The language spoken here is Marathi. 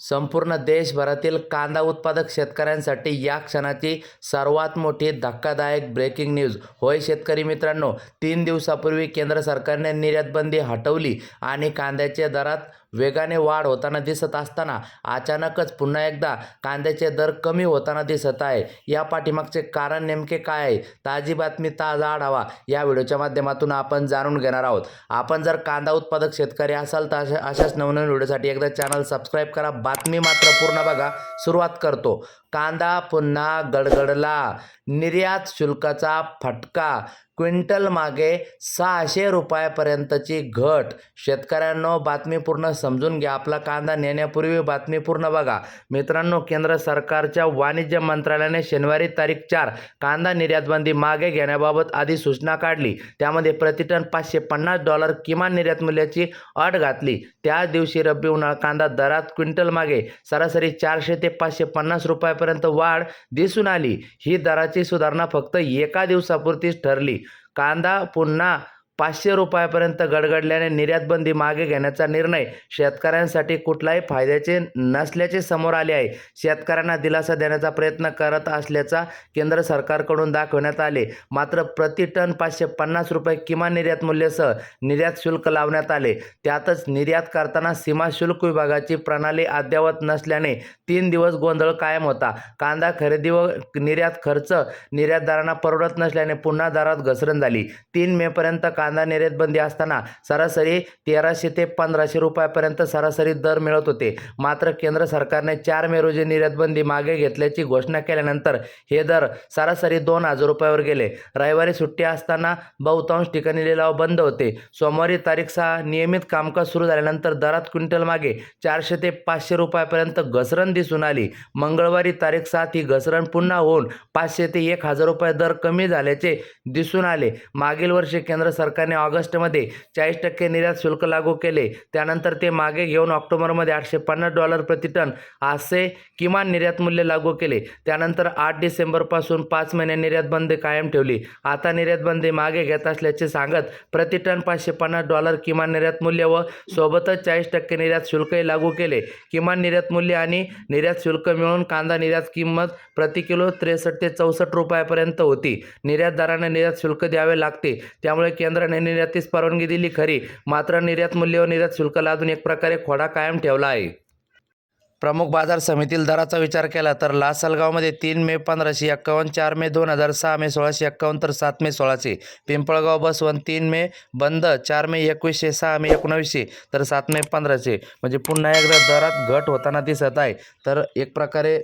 संपूर्ण देशभरातील कांदा उत्पादक शेतकऱ्यांसाठी या क्षणाची सर्वात मोठी धक्कादायक ब्रेकिंग न्यूज होय शेतकरी मित्रांनो तीन दिवसापूर्वी केंद्र सरकारने निर्यातबंदी हटवली आणि कांद्याच्या दरात वेगाने वाढ होताना दिसत असताना अचानकच पुन्हा एकदा कांद्याचे दर कमी होताना दिसत आहे. या पाठीमागचे कारण नेमके काय आहे? ताजी बातमी ताजा आढावा या व्हिडिओच्या माध्यमातून आपण जाणून घेणार आहोत. आपण जर कांदा उत्पादक शेतकरी असाल तर अशा अशाच नवनवीन व्हिडिओसाठी एकदा चॅनल सबस्क्राईब करा. बातमी मात्र पूर्ण बघा सुरुवात करतो. कांदा पुन्हा गडगडला. निर्यात शुल्काचा फटका. क्विंटल मागे सहाशे रुपयापर्यंतची घट. शेतकऱ्यांनो बातमी पूर्ण समजून घ्या. आपला कांदा नेण्यापूर्वी बातमी पूर्ण बघा. मित्रांनो केंद्र सरकारच्या वाणिज्य मंत्रालयाने शनिवारी तारीख चार कांदा निर्यातबंदी मागे घेण्याबाबत आधी सूचना काढली. त्यामध्ये प्रतिटन पाचशे पन्नास डॉलर किमान निर्यात मूल्याची अट घातली. त्याच दिवशी रब्बी उन्हाळा कांदा दरात क्विंटल मागे सरासरी चारशे ते पाचशे पन्नास रुपयापर्यंत वाढ दिसून आली. ही दराची सुधारणा फक्त एका दिवसापुरतीच ठरली. कांदा पुन्हा पाचशे रुपयापर्यंत गडगडल्याने निर्यातबंदी मागे घेण्याचा निर्णय शेतकऱ्यांसाठी कुठलाही फायद्याचे नसल्याचे समोर आले आहे. शेतकऱ्यांना दिलासा देण्याचा प्रयत्न करत असल्याचा केंद्र सरकारकडून दाखवण्यात आले. मात्र प्रति टन पाचशे पन्नास रुपये किमान निर्यात मूल्यासह निर्यात शुल्क लावण्यात आले. त्यातच निर्यात करताना सीमा शुल्क विभागाची प्रणाली अद्ययावत नसल्याने तीन दिवस गोंधळ कायम होता. कांदा खरेदी व निर्यात खर्च निर्यातदारांना परवडत नसल्याने पुन्हा दरात घसरण झाली. तीन मेपर्यंत कांदा निर्यात बंदी असताना सरासरी तेराशे ते पंधराशे रुपयापर्यंत सरासरी दर मिळत होते. मात्र केंद्र सरकारने चार मे रोजी निर्यात बंदी मागे घेतल्याची घोषणा केल्यानंतर हे दर सरासरी दोन हजार रुपयावर गेले. रविवारी सुट्टी असताना बहुतांश ठिकाणी लिलाव बंद होते. सोमवारी तारीख सहा नियमित कामकाज सुरू झाल्यानंतर दरात क्विंटल मागे चारशे ते पाचशे रुपयापर्यंत घसरण दिसून आली. मंगळवारी तारीख सात ही घसरण पुन्हा होऊन पाचशे ते एक हजार रुपये दर कमी झाल्याचे दिसून आले. मागील वर्षी केंद्र सरकार सरकारने ऑगस्टमध्ये चाळीस टक्के निर्यात शुल्क लागू केले. त्यानंतर ते मागे घेऊन ऑक्टोबरमध्ये आठशे पन्नास डॉलर प्रति टन असे किमान निर्यात मूल्य लागू केले. त्यानंतर आठ डिसेंबरपासून पाच महिने निर्यात बंदी कायम ठेवली. आता निर्यात बंदी मागे घेत असल्याचे सांगत प्रति टन पाचशे पन्नास डॉलर किमान निर्यात मूल्य व सोबतच चाळीस टक्के निर्यात शुल्कही लागू केले. किमान निर्यात मूल्य आणि निर्यात शुल्क मिळून कांदा निर्यात किंमत प्रति किलो त्रेसष्ट ते चौसष्ट रुपयापर्यंत होती. निर्यातदारांना निर्यात शुल्क द्यावे लागते. त्यामुळे केंद्र सरकारने निर्यातीस परवानगी दिली खरी. मात्र निर्यात मूल्य व निर्यात शुल्क लादून एक प्रकारे खोडा कायम ठेवला आहे. प्रमुख बाजार समितील दराचा विचार केला तर लासलगावमध्ये तीन मे पंधराशे एक्कावन्न चार मे दोन हजार सहा मे सोळाशे एक्कावन्न तर सात मे सोळाशे. पिंपळगाव बसवंत तीन मे बंद चार मे एकवीसशे सहा मे एकोणावीसशे तर सात मे पंधराशे. म्हणजे पुन्हा एकदा दरात घट होताना दिसत आहे. तर एक प्रकारे